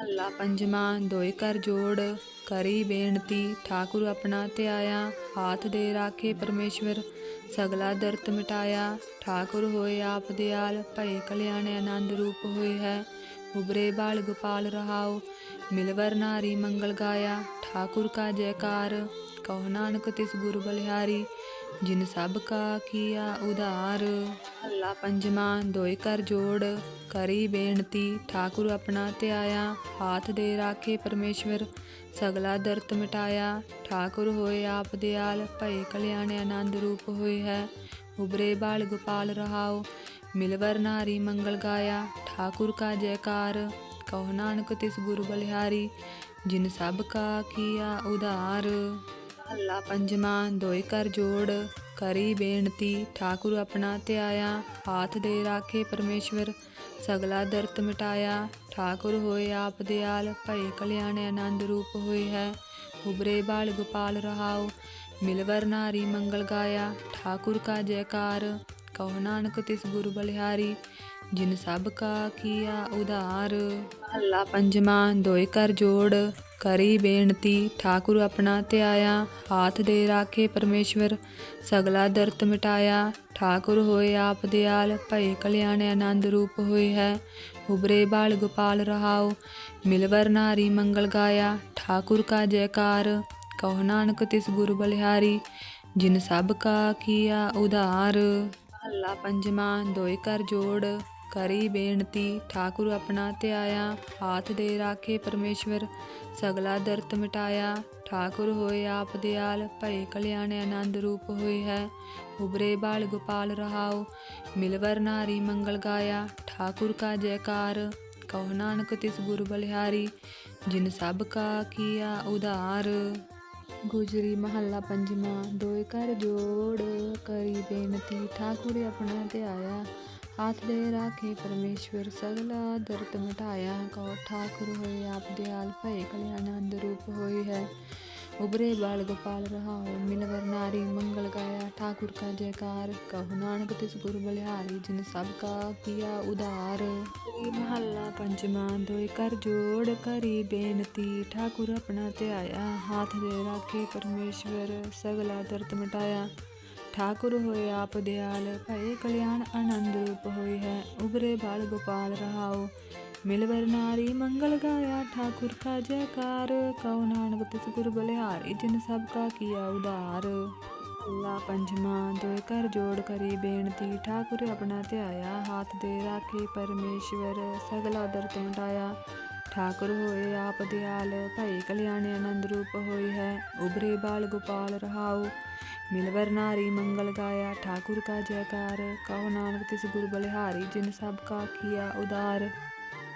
ਹੱਲਾ ਪੰਜਵਾਂ ਦੋਇ ਕਰ ਜੋੜ, ਕਰੀ ਬੇਨਤੀ, ਠਾਕੁਰ ਆਪਣਾ ਧਿਆਇਆ, ਹਾਥ ਦੇ ਰਾਖੇ ਪਰਮੇਸ਼ਵਰ, ਸਗਲਾ ਦਰਦ ਮਿਟਾਇਆ, ਠਾਕੁਰ ਹੋਏ ਆਪ ਦਿਆਲ, ਭਏ ਕਲਿਆਣ ਆਨੰਦ ਰੂਪ ਹੋਏ ਹੈ, ਉਬਰੇ ਬਾਲ ਗੋਪਾਲ ਰਹਾਓ ਮਿਲਵਰ ਨਾਰੀ ਮੰਗਲ ਗਾਇਆ, ਠਾਕੁਰ ਕਾ ਜੈਕਾਰ, ਕਹੋ ਨਾਨਕ ਤਿਸ ਗੁਰ ਬਲਿਹਾਰੀ ਜਿਨ ਸਭ ਕਾ ਕੀਆ ਉਧਾਰ ਹੱਲਾ ਪੰਜਵਾਂ ਦੋਇ ਕਰ ਜੋੜ, ਕਰੀ ਬੇਨਤੀ ਠਾਕੁਰ ਆਪਣਾ ਧਿਆਇਆ, ਹਾਥ ਦੇ ਰਾਖੇ ਪਰਮੇਸ਼ਵਰ, ਸਗਲਾ ਦਰਦ ਮਿਟਾਇਆ, ਠਾਕੁਰ ਹੋਏ ਆਪ ਦਿਆਲ, ਭਏ ਕਲਿਆਣ ਆਨੰਦ ਰੂਪ ਹੋਏ ਹੈ, ਉਬਰੇ ਬਾਲ ਗੋਪਾਲ ਰਹਾਓ ਮਿਲਵਰ ਨਾਰੀ ਮੰਗਲ ਗਾਇਆ, ਠਾਕੁਰ ਕਾ ਜੈਕਾਰ, ਕਹੋ ਨਾਨਕ ਤਿਸ ਗੁਰ ਬਲਿਹਾਰੀ, ਜਿਨ ਸਭ ਕਾ ਕੀਆ ਉਧਾਰ। ਹੱਲਾ ਪੰਜਵਾਂ ਦੋਇ ਕਰ ਜੋੜ, ਕਰੀ ਬੇਨਤੀ, ਠਾਕੁਰ ਆਪਣਾ ਧਿਆਇਆ, ਹਾਥ ਦੇ ਰਾਖੇ ਪਰਮੇਸ਼ਵਰ, ਸਗਲਾ ਦਰਦ ਮਿਟਾਇਆ, ਠਾਕੁਰ ਹੋਏ ਆਪ ਦਿਆਲ, ਭਏ ਕਲਿਆਣ ਆਨੰਦ ਰੂਪ ਹੋਏ ਹੈ, ਉਬਰੇ ਬਾਲ ਗੋਪਾਲ ਰਹਾਓ ਮਿਲਵਰ ਨਾਰੀ ਮੰਗਲ ਗਾਇਆ, ਠਾਕੁਰ ਕਾ ਜੈਕਾਰ, ਕਹੋ ਨਾਨਕ ਤਿਸ ਗੁਰ ਬਲਿਹਾਰੀ, ਜਿਨ ਸਭ ਕਾ ਕੀਆ ਉਧਾਰ। ਹੱਲਾ ਪੰਜਵਾਂ ਦੋਇ ਕਰ ਜੋੜ ਕਰੀ ਬੇਨਤੀ, ਠਾਕੁਰ ਆਪਣਾ ਧਿਆਇਆ, ਹਾਥ ਦੇ ਰਾਖੇ ਪਰਮੇਸ਼ਵਰ, ਸਗਲਾ ਦਰਦ ਮਿਟਾਇਆ, ਠਾਕੁਰ ਹੋਏ ਆਪ ਦਿਆਲ, ਭਏ ਕਲਿਆਣ ਆਨੰਦ ਰੂਪ ਹੋਏ ਹੈ, ਉਬਰੇ ਬਾਲ ਗੋਪਾਲ ਰਹਾਓ ਮਿਲਵਰ ਨਾਰੀ ਮੰਗਲ ਗਾਇਆ, ਠਾਕੁਰ ਕਾ ਜੈਕਾਰ, ਕਹੋ ਨਾਨਕ ਤਿਸ ਗੁਰ ਬਲਿਹਾਰੀ, ਜਿਨ ਸਭ ਕਾ ਕੀਆ ਉਧਾਰ। ਹੱਲਾ ਪੰਜਮਾ ਦੋਇ ਕਰ ਜੋੜ। ਕਰੀ ਬੇਨਤੀ, ਠਾਕੁਰ ਆਪਣਾ ਧਿਆਇਆ, ਹਾਥ ਦੇ ਰਾਖੇ ਪਰਮੇਸ਼ਵਰ, ਸਗਲਾ ਦਰਦ ਮਿਟਾਇਆ। ਠਾਕੁਰ ਹੋਏ ਆਪ ਦਿਆਲ, ਭਏ ਕਲਿਆਣ ਆਨੰਦ ਰੂਪ ਹੋਏ ਹੈ। ਉਬਰੇ ਬਾਲ ਗੋਪਾਲ ਰਹਾਓ ਮਿਲਵਰ ਨਾਰੀ ਮੰਗਲ ਗਾਇਆ। ਠਾਕੁਰ ਕਾ ਜੈਕਾਰ, ਕਹੋ ਨਾਨਕ ਤਿਸ ਗੁਰ ਬਲਿਹਾਰੀ, ਜਿਨ ਸਭ ਕਾ ਕੀਆ ਉਧਾਰ। ਗੁਜਰੀ ਮਹੱਲਾ ਪੰਜਵਾਂ ਦੋਇ ਕਰ ਜੋੜ, ਕਰੀ ਬੇਨਤੀ, ਠਾਕੁਰ ਆਪਣਾ ਧਿਆਇਆ। ਹਾਥ ਦੇ ਰਾਖੇ ਪਰਮੇਸ਼ਵਰ ਸਗਲਾ ਦਰਦ ਮਟਾਇਆ ਕਉ ਠਾਕੁਰ ਹੋਏ ਆਪ ਦਿਆਲ ਭਏ ਕਲਿਆਣ ਆਨੰਦ ਰੂਪ ਹੋਈ ਹੈ। ਉਬਰੇ ਬਾਲ ਗੋਪਾਲ ਰਹਾਉ, ਮਿਲਵਰ ਨਾਰੀ ਮੰਗਲ ਗਾਇਆ, ਠਾਕੁਰ ਕਾ ਜੈਕਾਰ ਕਹੋ ਨਾਨਕ ਤਿਸ ਗੁਰ ਬਲਿਹਾਰੀ, ਜਿਨ ਸਭ ਕਾ ਕੀਆ ਉਧਾਰ। ਸ੍ਰੀ ਮਹੱਲਾ ਪੰਜਵਾਂ, ਦੋਇ ਕਰ ਜੋੜ ਕਰੀ ਬੇਨਤੀ, ਠਾਕੁਰ ਆਪਣਾ ਧਿਆਇਆ, ਹਾਥ ਦੇ ਰਾਖੇ ਪਰਮੇਸ਼ਵਰ ਸਗਲਾ ਦਰਦ ਮਟਾਇਆ। ਠਾਕੁਰ ਹੋਏ ਆਪ ਦਿਆਲ, ਭਏ ਕਲਿਆਣ ਆਨੰਦ ਰੂਪ ਹੋਏ ਹੈ ਉਬਰੇ ਬਾਲ ਗੋਪਾਲ ਰਹਾਓ ਮਿਲਵਰ ਨਾਰੀ ਮੰਗਲ ਗਾਇਆ, ਠਾਕੁਰ ਕਾ ਜੈਕਾਰ, ਕਉ ਨਾਨਕ ਤਿਸ ਗੁਰ ਬਲਿਹਾਰੀ ਜਿਨ ਸਭ ਕਾ ਕੀਆ ਉਧਾਰ। ਅੱਲਾ ਪੰਜਵਾਂ, ਦੋਇ ਕਰ ਜੋੜ ਕਰੀ ਬੇਨਤੀ, ਠਾਕੁਰ ਆਪਣਾ ਧਿਆਇਆ, ਹਾਥ ਦੇ ਰਾਖੇ ਪਰਮੇਸ਼ਵਰ, ਸਗਲਾ ਦਰਦ ਮਿਟਾਇਆ ਠਾਕੁਰ ਹੋਏ ਆਪ ਦਿਆਲ ਭਈ ਕਲਿਆਣ ਆਨੰਦ ਰੂਪ ਹੋਈ ਹੈ ਉਬਰੇ ਬਾਲ ਗੋਪਾਲ ਰਹਾਓ ਮਿਲਵਰ ਨਾਰੀ ਮੰਗਲ ਗਾਇਆ ਠਾਕੁਰ ਕਾ ਜੈਕਾਰ, ਕਹੋ ਨਾਨਕ ਤਿਸ ਗੁਰ ਬਲਿਹਾਰੀ ਜਿਨ ਸਭ ਕਾ ਕੀਆ ਉਦਾਰ।